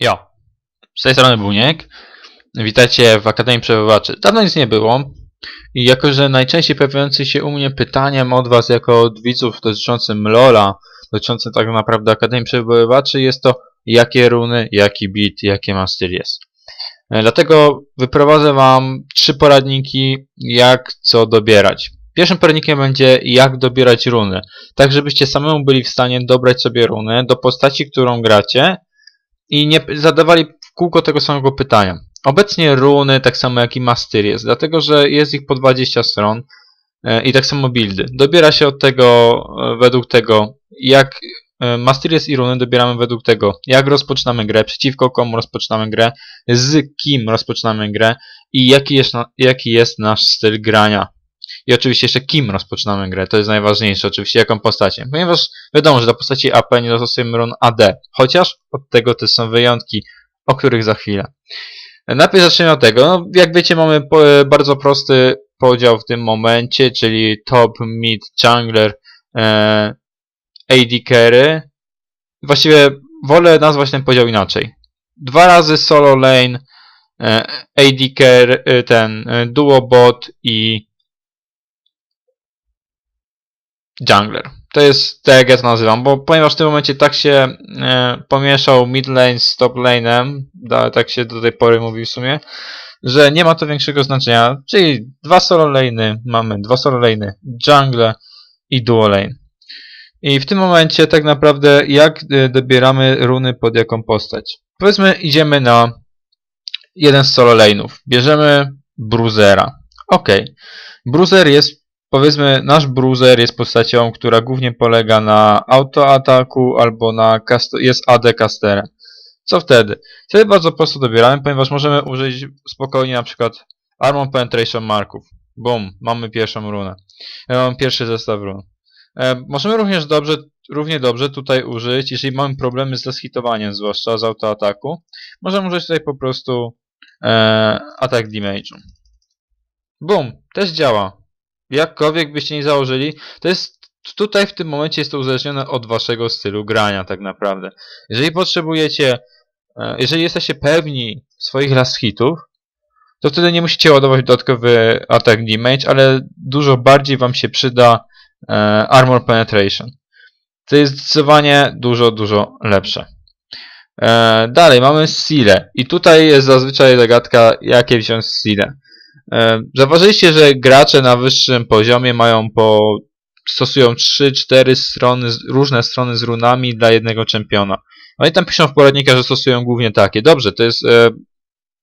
Jo, z tej strony Buniek. Witajcie w Akademii Przebywaczy. Dawno nic nie było. I jako, że najczęściej pojawiający się u mnie pytaniem od Was jako od widzów dotyczącym LoL'a, dotyczącym tak naprawdę Akademii Przebywaczy jest to jakie runy, jaki beat, jakie master jest. E, Dlatego wyprowadzę Wam trzy poradniki, jak co dobierać. Pierwszym poradnikiem będzie jak dobierać runy, tak żebyście samemu byli w stanie dobrać sobie runy do postaci, którą gracie i nie zadawali w kółko tego samego pytania. Obecnie runy, tak samo jak i master jest, dlatego że jest ich po 20 stron e, i tak samo buildy. Dobiera się od tego e, według tego, jak e, master jest i runy dobieramy według tego, jak rozpoczynamy grę, przeciwko komu rozpoczynamy grę, z kim rozpoczynamy grę i jaki jest, jaki jest nasz styl grania. I oczywiście jeszcze kim rozpoczynamy grę, to jest najważniejsze, oczywiście jaką postacią. Ponieważ wiadomo, że do postaci AP nie dostosujemy run AD, chociaż od tego też są wyjątki, o których za chwilę. Najpierw zacznijmy od tego, no, jak wiecie mamy e, bardzo prosty podział w tym momencie, czyli top, mid, jungler, e, AD carry. Właściwie wolę nazwać ten podział inaczej. Dwa razy solo lane, e, AD carry, e, ten duo bot i jungler. To jest tak jak ja to nazywam, bo ponieważ w tym momencie tak się e, pomieszał mid lane z top lane'em, tak się do tej pory mówi w sumie, że nie ma to większego znaczenia, czyli dwa solo lane'y, mamy dwa solo lane'y, jungle i duo lane. I w tym momencie tak naprawdę jak e, dobieramy runy pod jaką postać. Powiedzmy idziemy na jeden z solo lane'ów. Bierzemy Bruisera. Ok. Bruiser jest powiedzmy, nasz bruiser jest postacią, która głównie polega na autoataku albo na jest AD casterem. Co wtedy? Wtedy bardzo prosto dobieramy, ponieważ możemy użyć spokojnie na przykład Armor Penetration Marków. Boom, mamy pierwszą runę. E, Mamy pierwszy zestaw run. E, możemy również dobrze, równie dobrze tutaj użyć, jeżeli mamy problemy z hitowaniem, zwłaszcza z autoataku, możemy użyć tutaj po prostu e, attack damage'u. Boom, też działa jakkolwiek byście nie założyli, to jest tutaj w tym momencie jest to uzależnione od waszego stylu grania tak naprawdę. Jeżeli potrzebujecie, e, jeżeli jesteście pewni swoich last hitów, to wtedy nie musicie ładować dodatkowy attack damage, ale dużo bardziej wam się przyda e, armor penetration. To jest zdecydowanie dużo, dużo lepsze. E, dalej mamy Sile i tutaj jest zazwyczaj zagadka jakie wziąć Sile. E, Zauważyliście, że gracze na wyższym poziomie mają po stosują 3-4 strony, różne strony z runami dla jednego czempiona. Oni tam piszą w poradnikach, że stosują głównie takie. Dobrze, to jest. E,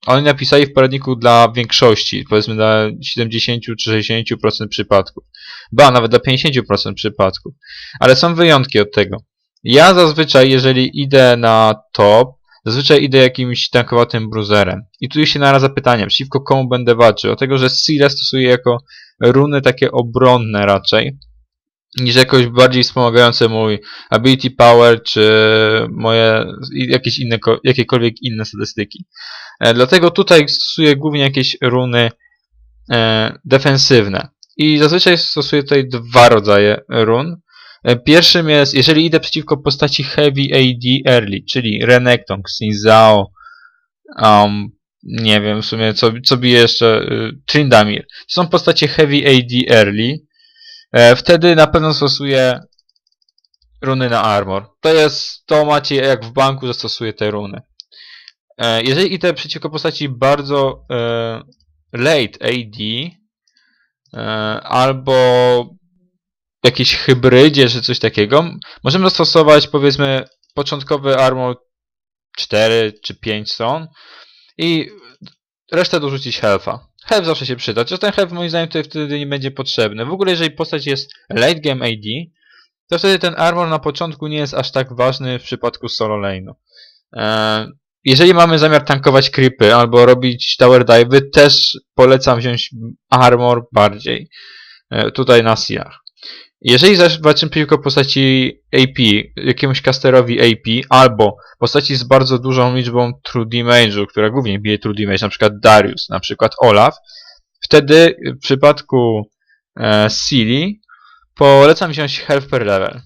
oni napisali w poradniku dla większości, powiedzmy dla 70 czy 60% przypadków. Ba, nawet dla 50% przypadków. Ale są wyjątki od tego. Ja zazwyczaj, jeżeli idę na top, Zazwyczaj idę jakimś tankowatym bruiserem. I tu się naraz zapytanie, przeciwko komu będę walczył. Dlatego, że Sile stosuję jako runy takie obronne raczej, niż jakoś bardziej wspomagające mój ability power, czy moje jakieś inne, ko- jakiekolwiek inne statystyki. E, dlatego tutaj stosuję głównie jakieś runy e, defensywne. I zazwyczaj stosuję tutaj dwa rodzaje run. E, Pierwszym jest, jeżeli idę przeciwko postaci Heavy AD Early, czyli Renekton, Xinzao, um, nie wiem w sumie co, co bije jeszcze, y, Tryndamir. To są postacie Heavy AD Early. E, wtedy na pewno stosuję runy na armor. To jest, to macie jak w banku zastosuję te runy. E, jeżeli idę przeciwko postaci bardzo e, late AD, e, albo jakiejś hybrydzie czy coś takiego, możemy zastosować powiedzmy początkowy armor 4 czy 5 stron i resztę dorzucić health'a. Health zawsze się przyda, chociaż ten health moim zdaniem tutaj wtedy nie będzie potrzebny. W ogóle jeżeli postać jest late game AD, to wtedy ten armor na początku nie jest aż tak ważny w przypadku solo lane'u. Eee, jeżeli mamy zamiar tankować creepy albo robić tower dive'y, też polecam wziąć armor bardziej. E, tutaj na Siach. Jeżeli zobaczymy przeciwko postaci AP, jakiemuś casterowi AP, albo postaci z bardzo dużą liczbą true damage'u, która głównie bije true damage, na przykład Darius, na przykład Olaf, wtedy w przypadku e, Silly polecam wziąć health per level.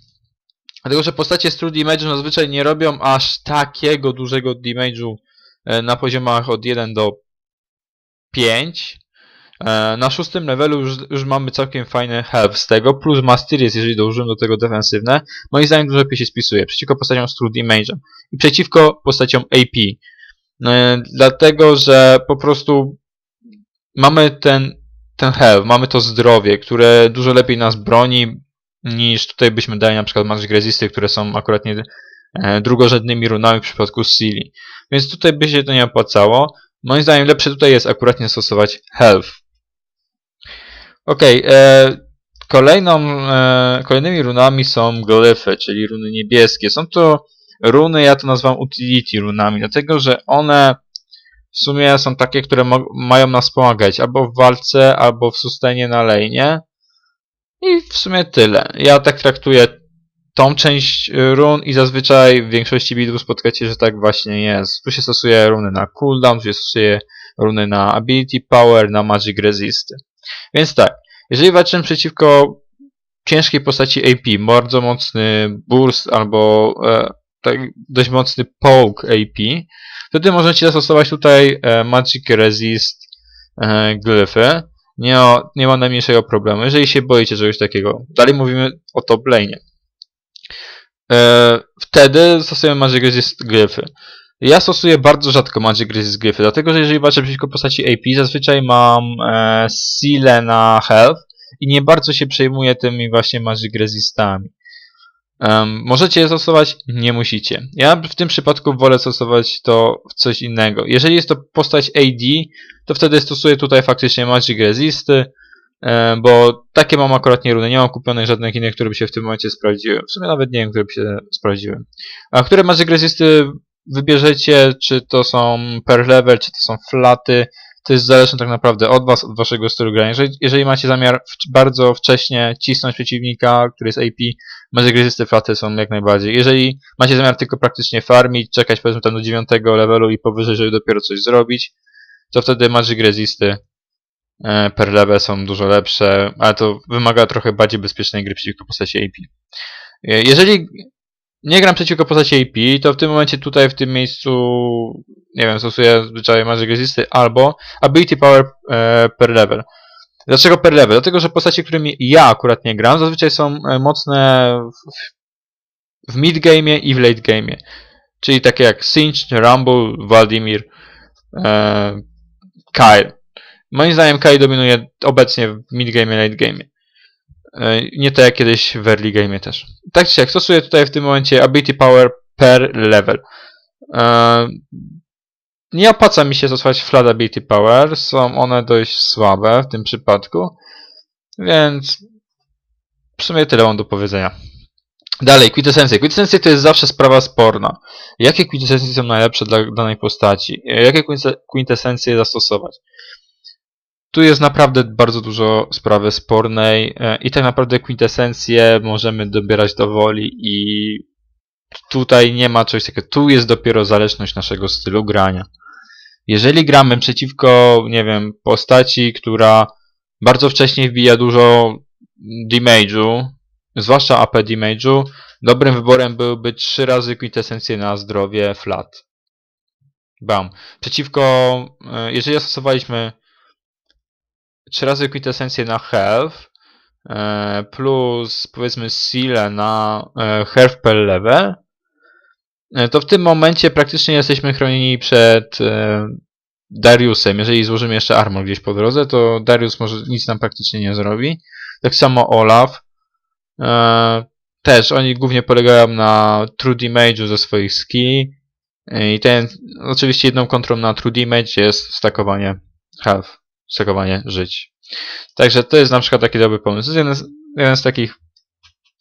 Dlatego, że postacie z True Damage'u zazwyczaj nie robią aż takiego dużego damage'u e, na poziomach od 1 do 5. E, Na szóstym levelu już, już mamy całkiem fajny health z tego, plus Mastery jest, jeżeli dołożymy do tego defensywne. Moim zdaniem dużo lepiej się spisuje przeciwko postaciom z True Damage'em i przeciwko postaciom AP. E, Dlatego, że po prostu mamy ten, ten health, mamy to zdrowie, które dużo lepiej nas broni niż tutaj byśmy dali na przykład Magic Resisty, które są akurat nie e, drugorzędnymi runami w przypadku Silly. Więc tutaj by się to nie opłacało. Moim zdaniem lepsze tutaj jest akurat nie stosować health. Okej, e, kolejną, e, kolejnymi runami są glyfy, czyli runy niebieskie. Są to runy, ja to nazywam utility runami, dlatego że one w sumie są takie, które mają nas pomagać albo w walce, albo w sustainie na lane'ie. I w sumie tyle. Ja tak traktuję tą część run i zazwyczaj w większości bidów spotkacie, że tak właśnie jest. Tu się stosuje runy na cooldown, tu się stosuje runy na ability power, na magic resisty. Więc tak, jeżeli walczymy przeciwko ciężkiej postaci AP, bardzo mocny burst albo e, tak, dość mocny poke AP, wtedy możecie zastosować tutaj e, magic resist e, glyfy. Nie, ma- nie ma najmniejszego problemu, jeżeli się boicie czegoś takiego. Dalej mówimy o top lane. E, wtedy stosujemy Magic Resist gryfy. Ja stosuję bardzo rzadko Magic Resist gryfy, dlatego że jeżeli walczę przeciwko postaci AP, zazwyczaj mam e, na health i nie bardzo się przejmuję tymi właśnie Magic Resistami. Em, możecie je stosować, nie musicie. Ja w tym przypadku wolę stosować to w coś innego. Jeżeli jest to postać AD, to wtedy stosuję tutaj faktycznie Magic Resisty, e, bo takie mam akurat nie runy. Nie mam kupionych żadnych innych, które by się w tym momencie sprawdziły. W sumie nawet nie wiem, które by się sprawdziły. A które Magic Resisty wybierzecie, czy to są per level, czy to są flaty, to jest zależne tak naprawdę od was, od waszego stylu grania. Jeżeli, jeżeli macie zamiar w, bardzo wcześnie cisnąć przeciwnika, który jest AP, Resisty flaty są jak najbardziej. Jeżeli macie zamiar tylko praktycznie farmić, czekać powiedzmy tam do 9 levelu i powyżej, żeby dopiero coś zrobić, to wtedy Resisty e, per level są dużo lepsze, ale to wymaga trochę bardziej bezpiecznej gry przeciwko postaci AP. E, Jeżeli nie gram przeciwko postaci AP, to w tym momencie tutaj w tym miejscu, nie wiem, stosuję zwyczajnie Magic Resisty albo Ability Power e, per level. Dlaczego per level? Dlatego, że postacie, którymi ja akurat nie gram, zazwyczaj są e, mocne w, w mid game i w late game. Czyli takie jak Sinch, Rumble, Vladimir, e, Kyle. Moim zdaniem Kyle dominuje obecnie w mid game, late game. Nie tak jak kiedyś w early game też. Tak czy siak, stosuję tutaj w tym momencie ability power per level. E, Nie opłaca mi się stosować flat ability power, są one dość słabe w tym przypadku, więc w sumie tyle mam do powiedzenia. Dalej, kwintesencje. Kwintesencje to jest zawsze sprawa sporna. Jakie kwintesencje są najlepsze dla danej postaci? E, Jakie kwintes- kwintesencje zastosować? Tu jest naprawdę bardzo dużo sprawy spornej e, i tak naprawdę kwintesencje możemy dobierać do woli i tutaj nie ma czegoś takiego. Tu jest dopiero zależność naszego stylu grania. Jeżeli gramy przeciwko, nie wiem, postaci, która bardzo wcześnie wbija dużo damage'u, zwłaszcza AP damage'u, dobrym wyborem byłby 3 razy kwintesencje na zdrowie flat. Bam. Przeciwko, e, jeżeli stosowaliśmy 3 razy kwintesencję na health, e, plus powiedzmy sile na e, health per level, e, to w tym momencie praktycznie jesteśmy chronieni przed Dariusem. Jeżeli złożymy jeszcze armor gdzieś po drodze, to Darius może nic nam praktycznie nie zrobi. Tak samo Olaf. Też oni głównie polegają na true damage'u ze swoich ski. I ten, oczywiście jedną kontrą na true damage jest stakowanie health, stakowanie żyć. Także to jest na przykład taki dobry pomysł. Jeden z, jeden z takich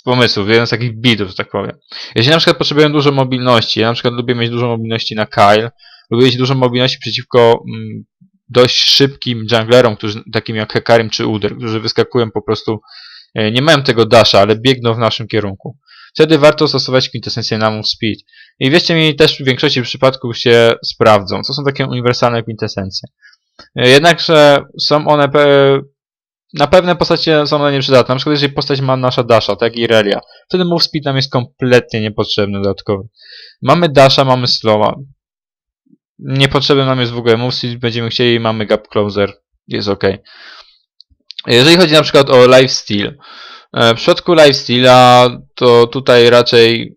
pomysłów, jeden z takich bitów, że tak powiem. Jeśli na przykład potrzebują dużo mobilności, ja na przykład lubię mieć dużo mobilności na Kyle, lubię mieć dużo mobilności przeciwko mm, dość szybkim junglerom, którzy, takim jak Hekarim czy Udyr, którzy wyskakują po prostu, e, nie mają tego dasha, ale biegną w naszym kierunku. Wtedy warto stosować kwintesencję na move speed. I wierzcie mi, też w większości przypadków się sprawdzą. To są takie uniwersalne kwintesencje. Jednakże są one na pewne postacie są one nieprzydatne. Na przykład jeżeli postać ma nasza Dasha, tak i Relia, wtedy move speed nam jest kompletnie niepotrzebny dodatkowy. Mamy Dasha, mamy Slowa. Niepotrzebny nam jest w ogóle move speed, będziemy chcieli, mamy gap closer, jest ok. Jeżeli chodzi na przykład o lifesteal. e, W przypadku lifesteala to tutaj raczej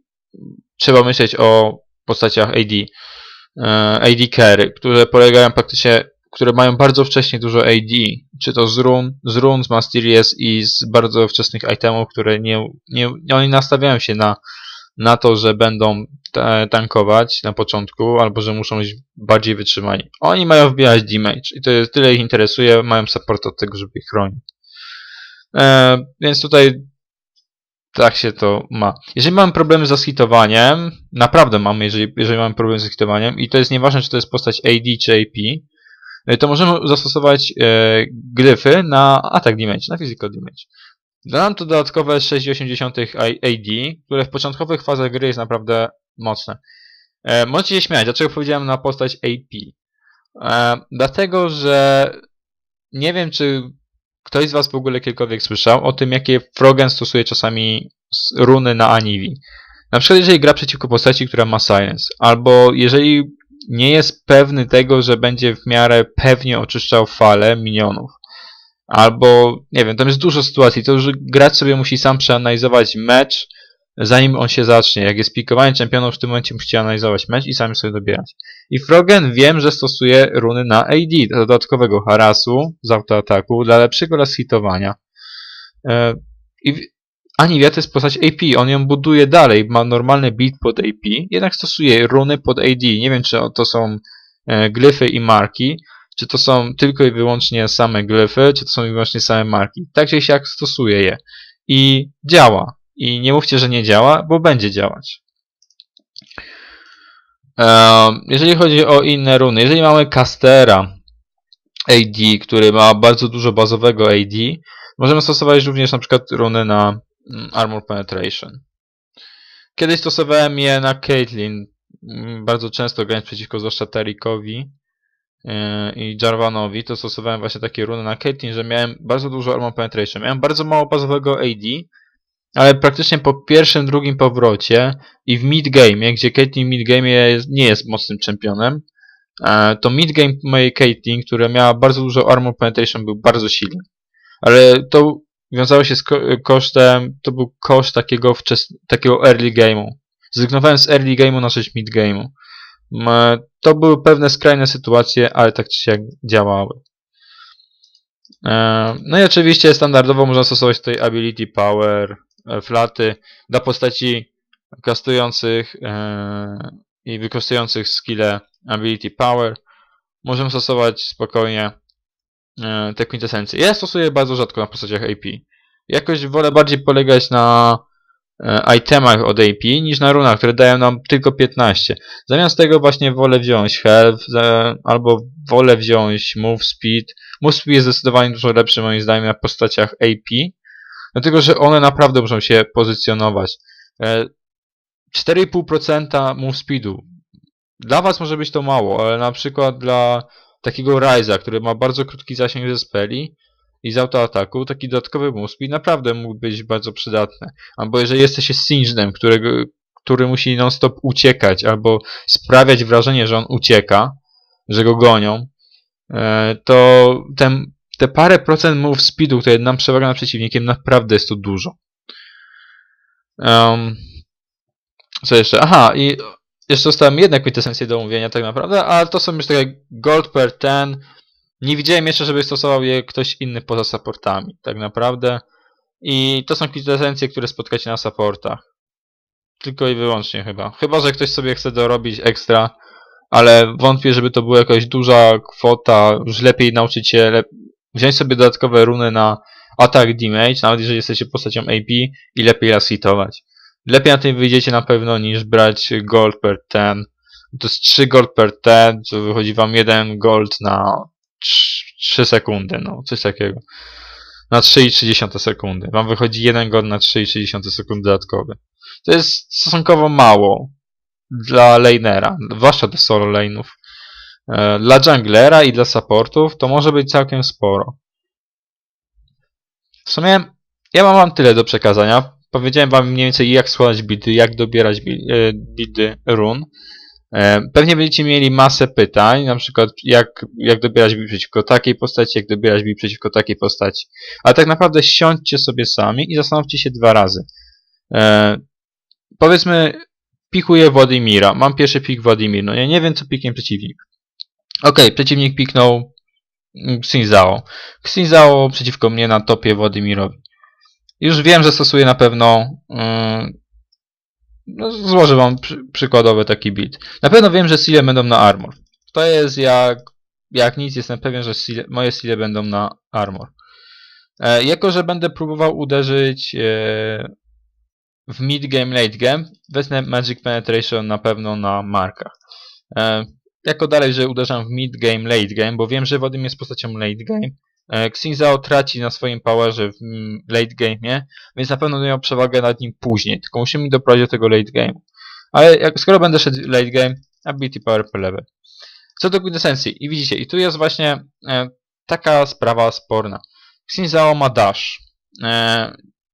trzeba myśleć o postaciach AD. e, AD carry, które polegają praktycznie, które mają bardzo wcześnie dużo AD, czy to z run, z run, z Mysterious i z bardzo wczesnych itemów, które nie, nie, oni nastawiają się na, na to, że będą ta- tankować na początku, albo że muszą być bardziej wytrzymani. Oni mają wbijać damage i to jest tyle ich interesuje, mają support od tego, żeby ich chronić. E, więc tutaj tak się to ma. Jeżeli mamy problemy z hitowaniem, naprawdę mamy, jeżeli, jeżeli mamy problemy z hitowaniem i to jest nieważne, czy to jest postać AD czy AP, e, to możemy zastosować e, gryfy na attack damage, na physical damage. Da nam to dodatkowe 6,8 AD, które w początkowych fazach gry jest naprawdę mocne. E, możecie się śmiać, dlaczego powiedziałem na postać AP? E, dlatego, że nie wiem, czy ktoś z Was w ogóle kiedykolwiek słyszał o tym, jakie Frogen stosuje czasami runy na Anivi. Na przykład, jeżeli gra przeciwko postaci, która ma Silence, albo jeżeli nie jest pewny tego, że będzie w miarę pewnie oczyszczał falę minionów. Albo, nie wiem, tam jest dużo sytuacji, to że gracz sobie musi sam przeanalizować mecz, zanim on się zacznie. Jak jest pikowanie czempionów, w tym momencie musicie analizować mecz i sami sobie dobierać. I Frogen wiem, że stosuje runy na AD, do dodatkowego harasu z autoataku, dla lepszego raz hitowania. E, I w- Aniwia to jest postać AP, on ją buduje dalej, ma normalny build pod AP, jednak stosuje runy pod AD. Nie wiem, czy to są e, glyfy i marki, czy to są tylko i wyłącznie same glyfy, czy to są wyłącznie same marki. Tak czy siak stosuje je. I działa. I nie mówcie, że nie działa, bo będzie działać. Ehm, Jeżeli chodzi o inne runy, jeżeli mamy Castera AD, który ma bardzo dużo bazowego AD, możemy stosować również na przykład runy na Armor Penetration. Kiedyś stosowałem je na Caitlyn, mm, bardzo często grając przeciwko zwłaszcza Tarikowi yy, i Jarvanowi, to stosowałem właśnie takie runy na Caitlyn, że miałem bardzo dużo Armor Penetration. Miałem bardzo mało bazowego AD, ale praktycznie po pierwszym, drugim powrocie i w mid-game, gdzie Caitlyn w mid-game nie jest mocnym czempionem, e, to mid-game mojej Caitlyn, która miała bardzo dużo armor penetration, był bardzo silny. Ale to wiązało się z ko kosztem, to był koszt takiego, takiego early game'u. Zrezygnowałem z early game'u na rzecz mid-game'u. M, To były pewne skrajne sytuacje, ale tak czy siak działały. E, No i oczywiście standardowo można stosować tutaj ability power, e, flaty dla postaci kastujących e, i wykorzystujących skille ability power. Możemy stosować spokojnie te kwintesencje. Ja stosuję bardzo rzadko na postaciach AP. Jakoś wolę bardziej polegać na e, itemach od AP niż na runach, które dają nam tylko 15. Zamiast tego właśnie wolę wziąć health e, albo wolę wziąć move speed. Move speed jest zdecydowanie dużo lepszy moim zdaniem na postaciach AP, dlatego że one naprawdę muszą się pozycjonować. E, 4,5% move speedu. Dla was może być to mało, ale na przykład dla takiego Ryza, który ma bardzo krótki zasięg ze speli i z autoataku, taki dodatkowy speed naprawdę mógł być bardzo przydatny. Albo jeżeli jesteście Singedem, którego, który musi non-stop uciekać, albo sprawiać wrażenie, że on ucieka, że go gonią, e, to ten, te parę procent move speedu, które nam przewaga nad przeciwnikiem, naprawdę jest to dużo. Um, co jeszcze? Aha, i jeszcze zostałem jedna kwintesencję do omówienia tak naprawdę, ale to są już takie gold per ten. Nie widziałem jeszcze, żeby stosował je ktoś inny poza supportami, tak naprawdę. I to są kwintesencje, które spotkacie na supportach. Tylko i wyłącznie chyba. Chyba, że ktoś sobie chce dorobić ekstra, ale wątpię, żeby to była jakaś duża kwota. Już lepiej nauczyć się wziąć sobie dodatkowe runy na attack damage, nawet jeżeli jesteście postacią AP i lepiej las hitować. Lepiej na tym wyjdziecie na pewno niż brać gold per 10. To jest 3 gold per 10, to wychodzi wam 1 gold na 3 sekundy, no coś takiego. Na 3,3 sekundy. Wam wychodzi 1 gold na 3,3 sekundy dodatkowy. To jest stosunkowo mało dla lanera, zwłaszcza dla solo lane'ów. E, Dla junglera i dla supportów to może być całkiem sporo. w sumie ja mam wam tyle do przekazania. Powiedziałem wam mniej więcej jak składać buildy, jak dobierać bi- e, run. E, Pewnie będziecie mieli masę pytań, na przykład jak, jak dobierać build przeciwko takiej postaci, jak dobierać build przeciwko takiej postaci. Ale tak naprawdę siądźcie sobie sami i zastanówcie się dwa razy. E, powiedzmy, pikuję Władimira. Mam pierwszy pik Władimir. No ja nie wiem, co piknie przeciwnik. Okej, przeciwnik piknął Xinzao. Xinzao przeciwko mnie na topie Władimirowi. Już wiem, że stosuję na pewno. Yy, no, złożę wam przy, przykładowy taki build. Na pewno wiem, że sile będą na armor. To jest jak, jak nic, jestem pewien, że sile, moje sile będą na armor. E, jako, że będę próbował uderzyć e, w mid game, late game, wezmę Magic Penetration na pewno na markach. E, jako dalej, że uderzam w mid game, late game, bo wiem, że Wodym jest postacią late game. E, Xinzao traci na swoim powerze w mm, late game, więc na pewno miał przewagę nad nim później, tylko musimy doprowadzić do tego late game. Ale jak, skoro będę szedł late game, ability power po level. Co do kwintesencji, i widzicie, i tu jest właśnie e, taka sprawa sporna. Xinzao ma dash. E,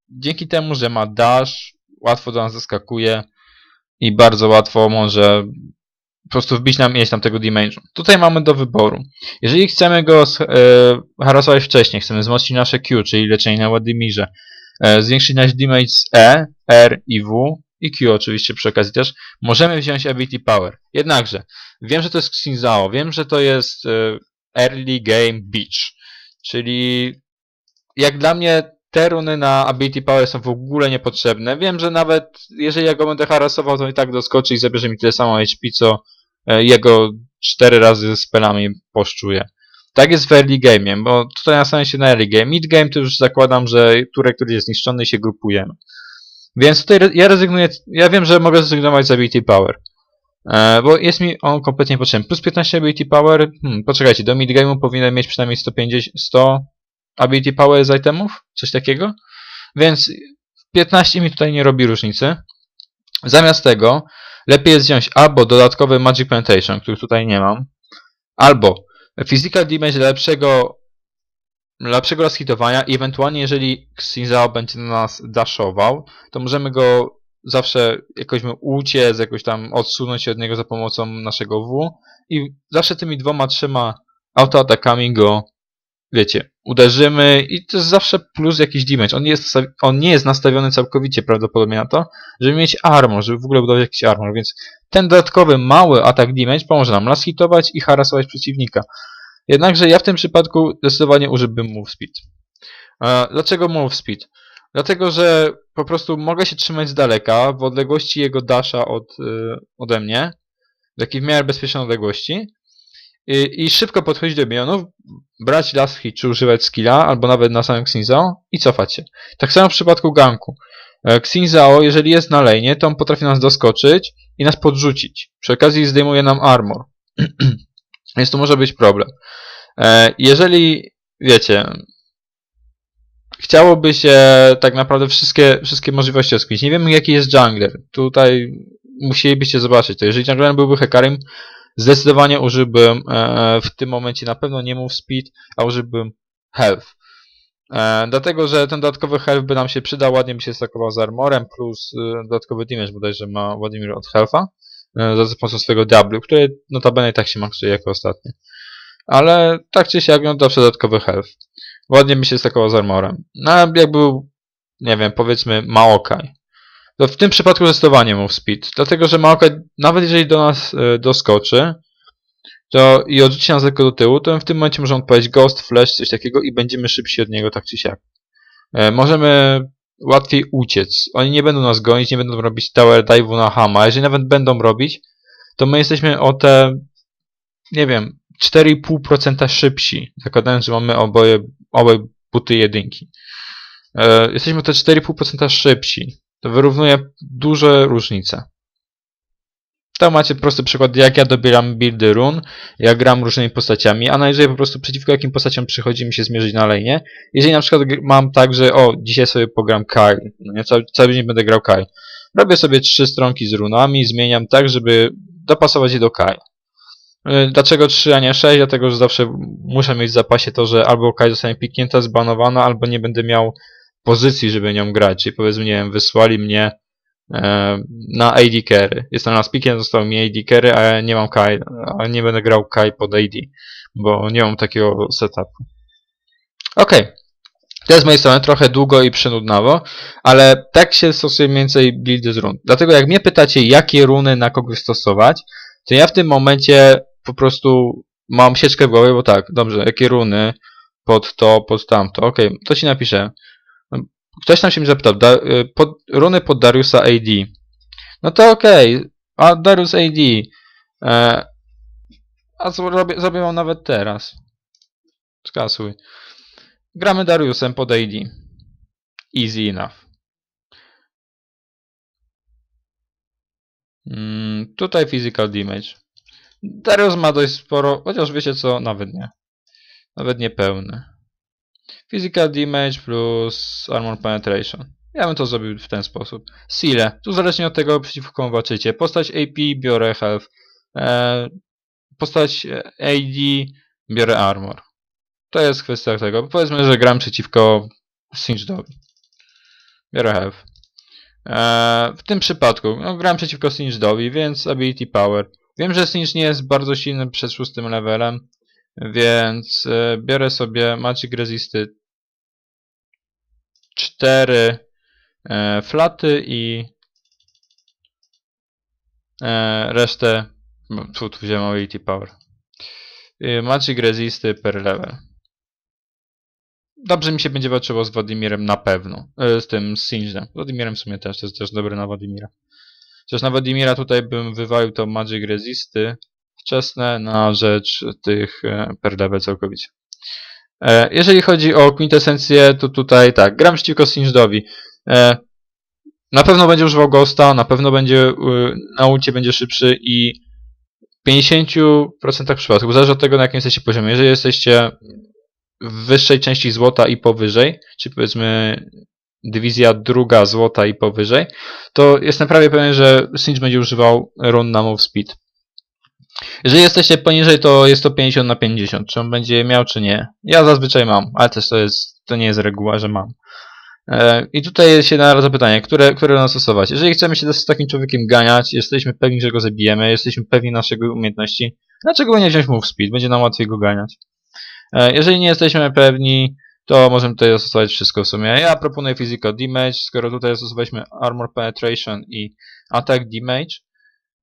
dzięki temu, że ma dash, łatwo do nas zaskakuje i bardzo łatwo może po prostu wbić nam ileś tam tego damage'u. Tutaj mamy do wyboru. Jeżeli chcemy go e, harasować wcześniej, chcemy wzmocnić nasze Q, czyli leczenie na Władimirze, e, zwiększyć nasz damage z E, R i W i Q oczywiście przy okazji też, możemy wziąć Ability Power. Jednakże, wiem, że to jest Xinzao, wiem, że to jest e, Early Game Beach, czyli jak dla mnie te runy na Ability Power są w ogóle niepotrzebne. Wiem, że nawet jeżeli ja go będę harasował, to i tak doskoczy i zabierze mi tyle samo HP, co jego 4 razy z spelami poszczuje. Tak jest w early game, bo tutaj nastawiam się na early game. Mid game to już zakładam, że turek, który jest zniszczony się grupujemy. Więc tutaj ja rezygnuję, ja wiem, że mogę zrezygnować z Ability Power. E, bo jest mi on kompletnie niepotrzebny. Plus 15 Ability Power, hmm, poczekajcie, do mid game'u powinienem mieć przynajmniej 150, 100 Ability Power z itemów, coś takiego. Więc 15 mi tutaj nie robi różnicy. Zamiast tego lepiej jest wziąć albo dodatkowy Magic Penetration, który tutaj nie mam, albo Physical Damage lepszego lepszego rozhitowania i ewentualnie jeżeli Xinzao będzie na nas dashował, to możemy go zawsze jakoś mu uciec, jakoś tam odsunąć się od niego za pomocą naszego W i zawsze tymi dwoma, trzema autoatakami go wiecie, uderzymy i to jest zawsze plus jakiś damage. On jest, on nie jest nastawiony całkowicie prawdopodobnie na to, żeby mieć armor, żeby w ogóle budować jakiś armor, więc ten dodatkowy mały atak damage pomoże nam las hitować i harasować przeciwnika. Jednakże ja w tym przypadku zdecydowanie użyłbym move speed. E, Dlaczego move speed? Dlatego, że po prostu mogę się trzymać z daleka, w odległości jego dasha od, y, ode mnie, w takiej w miarę bezpiecznej odległości i, i szybko podchodzić do minionów, brać last hit czy używać skilla, albo nawet na samym Xinzao i cofać się. Tak samo w przypadku ganku. E, Xinzao, jeżeli jest na lane, to on potrafi nas doskoczyć i nas podrzucić. Przy okazji zdejmuje nam armor. Więc to może być problem. E, Jeżeli, wiecie, chciałoby się tak naprawdę wszystkie, wszystkie możliwości rozkminić. Nie wiemy jaki jest jungler. Tutaj musielibyście zobaczyć to. Jeżeli junglerem byłby Hekarim, zdecydowanie użyłbym e, w tym momencie na pewno nie move speed, a użyłbym health. E, dlatego, że ten dodatkowy health by nam się przydał, ładnie by się stakował z armorem, plus e, dodatkowy damage bodajże ma Władimir od healtha, e, za pomocą swojego W, który notabene i tak się maksuje jako ostatni. Ale tak czy siak miał zawsze dodatkowy health. Ładnie by się stakował z armorem. No ale jak był, nie wiem, powiedzmy Maokai, to w tym przypadku zdecydowanie move speed. Dlatego, że Maokai, nawet jeżeli do nas e, doskoczy to i odrzuci nas tylko do tyłu, to w tym momencie możemy odpowiedzieć Ghost, Flash, coś takiego i będziemy szybsi od niego tak czy siak. E, możemy łatwiej uciec. Oni nie będą nas gonić, nie będą robić tower dive'u na Hama. Jeżeli nawet będą robić, to my jesteśmy o te, nie wiem, 4,5% szybsi. Zakładając, że mamy oboje, oboje buty jedynki. E, jesteśmy o te 4,5% szybsi. To wyrównuje duże różnice. Tam macie prosty przykład, jak ja dobieram buildy run, jak gram różnymi postaciami, analizuję po prostu przeciwko jakim postaciom przychodzi mi się zmierzyć na lane. Jeżeli na przykład mam tak, że o, dzisiaj sobie pogram Kai, no nie, cały, cały dzień będę grał Kai. Robię sobie trzy stronki z runami, zmieniam tak, żeby dopasować je do Kai. Y, Dlaczego 3, a nie 6? Dlatego, że zawsze muszę mieć w zapasie to, że albo Kai zostanie piknięta, zbanowana, albo nie będę miał pozycji, żeby nią grać. Czyli powiedzmy, nie wiem, wysłali mnie e, na AD carry. Jestem na spikiem, został mi AD carry, a ja nie mam Kai, a nie będę grał Kai pod AD, bo nie mam takiego setupu. Okej. To jest z mojej strony trochę długo i przynudnawo, ale tak się stosuje więcej buildy z run. Dlatego jak mnie pytacie, jakie runy na kogoś stosować, to ja w tym momencie po prostu mam sieczkę w głowie, bo tak, dobrze, jakie runy pod to, pod tamto. Okej, to ci napiszę. Ktoś tam się mnie zapytał, da, y, pod, runy pod Dariusa AD. No to okej, a Darius AD. E, a co robię, zrobię wam nawet teraz. Skasuj. Gramy Dariusem pod AD. Easy enough. Mm, tutaj physical damage. Darius ma dość sporo, chociaż wiecie co, nawet nie. Nawet nie pełny. Physical damage plus armor penetration. Ja bym to zrobił w ten sposób. Sile. Tu zależnie od tego, przeciwko komu walczycie. Postać AP biorę health. E, postać AD biorę armor. To jest kwestia tego. Powiedzmy, że gram przeciwko Singe'dowi. Biorę health. E, w tym przypadku no, gram przeciwko Singe'dowi, więc ability power. Wiem, że Singe nie jest bardzo silny przed szóstym levelem, więc e, biorę sobie Magic Resisty 4 e, flaty i e, resztę tu, tu wziąłem ability power. Magic Resisty per level. Dobrze mi się będzie walczyło z Wadimirem na pewno. Z tym Singe'em. Z Wadimirem w sumie też, to jest też dobry na Wadimira. Chociaż na Wladimira tutaj bym wywalił to Magic Resisty wczesne na rzecz tych e, per level całkowicie. E, Jeżeli chodzi o kwintesencję, to tutaj tak, gram przeciwko Singe'dowi. E, Na pewno będzie używał Ghosta, na pewno będzie na ulcie będzie szybszy i w 50% przypadków, zależy od tego na jakim jesteście poziomie. Jeżeli jesteście w wyższej części złota i powyżej, czy powiedzmy dywizja druga złota i powyżej, to jestem prawie pewien, że Singe będzie używał run na move speed. Jeżeli jesteście poniżej, to jest to 50 na 50. Czy on będzie miał, czy nie? Ja zazwyczaj mam, ale też to jest, to nie jest reguła, że mam. E, I tutaj się naradza pytanie, które, które nas stosować. Jeżeli chcemy się z takim człowiekiem ganiać, jesteśmy pewni, że go zabijemy, jesteśmy pewni naszego umiejętności, dlaczego go nie wziąć move speed? Będzie nam łatwiej go ganiać. E, Jeżeli nie jesteśmy pewni, to możemy tutaj zastosować wszystko w sumie. Ja proponuję Physical Damage, skoro tutaj zastosowaliśmy Armor Penetration i Attack Damage,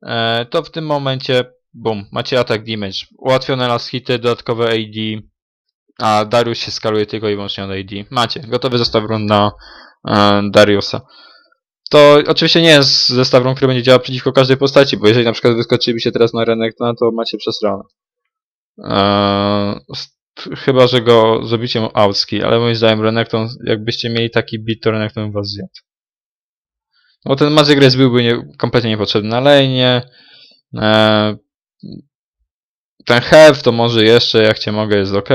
e, to w tym momencie, bum, macie Attack Damage. Ułatwione last hity, dodatkowe AD, a Darius się skaluje tylko i wyłącznie od AD. Macie, gotowy zestaw run na e, Dariusa. To oczywiście nie jest zestaw run, który będzie działał przeciwko każdej postaci, bo jeżeli na przykład wyskoczylibyście teraz na Renektona, to macie przesrane. S- chyba, że go zrobicie mu outski, ale moim zdaniem Renekton, jakbyście mieli taki beat, to Renekton was zjadł. Bo ten Magic Race byłby nie, kompletnie niepotrzebny na lane'ie. Eee, ten Health to może jeszcze, jak cię mogę, jest ok.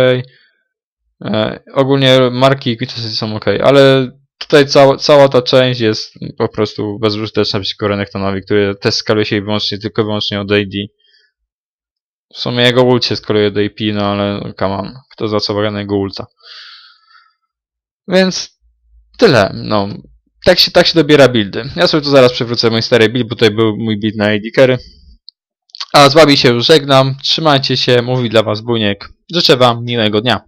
Eee, ogólnie marki i są ok, ale tutaj cała, cała ta część jest po prostu bezużyteczna przeciwko Renektonowi, który też skaluje się wyłącznie, tylko wyłącznie od AD. W sumie jego ult się skaluje do IP, no ale come on, kto za co uwaga na jego ulta. Więc tyle, no. Tak się, tak się dobiera buildy. Ja sobie tu zaraz przywrócę mój stary build, bo tutaj był mój build na AD carry. A z wami się żegnam. Trzymajcie się, mówi dla was Buniek. Życzę wam miłego dnia.